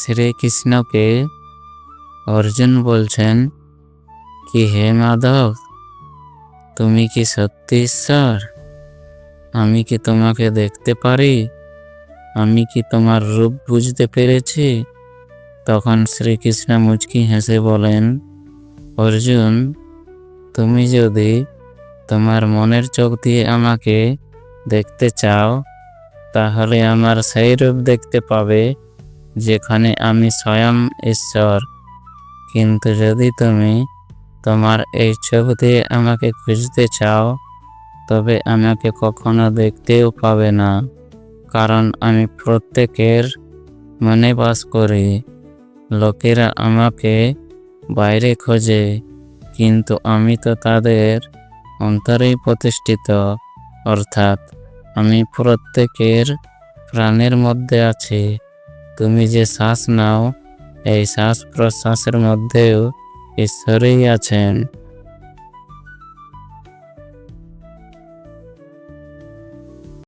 শ্রীকৃষ্ণকে অর্জুন বলছেন, কি হে মাধব, তুমি কি সত্যি ঈশ্বর? আমি কি তোমাকে দেখতে পারি? আমি কি তোমার রূপ বুঝতে পেরেছি? তখন শ্রীকৃষ্ণ মুচকি হেসে বলেন, অর্জুন, তুমি যদি তোমার মনের চোখ দিয়ে আমাকে দেখতে চাও, তাহলে আমার সেই রূপ দেখতে পাবে যেখানে আমি স্বয়ং ঈশ্বর। কিন্তু যদি তুমি তোমার এই দিয়ে আমাকে খুঁজতে চাও, তবে আমাকে কখনো দেখতেও পাবে না। কারণ আমি প্রত্যেকের মনে বাস করি, লোকেরা আমাকে বাইরে খোঁজে, কিন্তু আমি তো তাদের অন্তরেই প্রতিষ্ঠিত। অর্থাৎ আমি প্রত্যেকের প্রাণের মধ্যে আছি। তুমি যে শ্বাস নাও এই শ্বাস প্রশ্বাসের মধ্যেও ঈশ্বরই আছেন।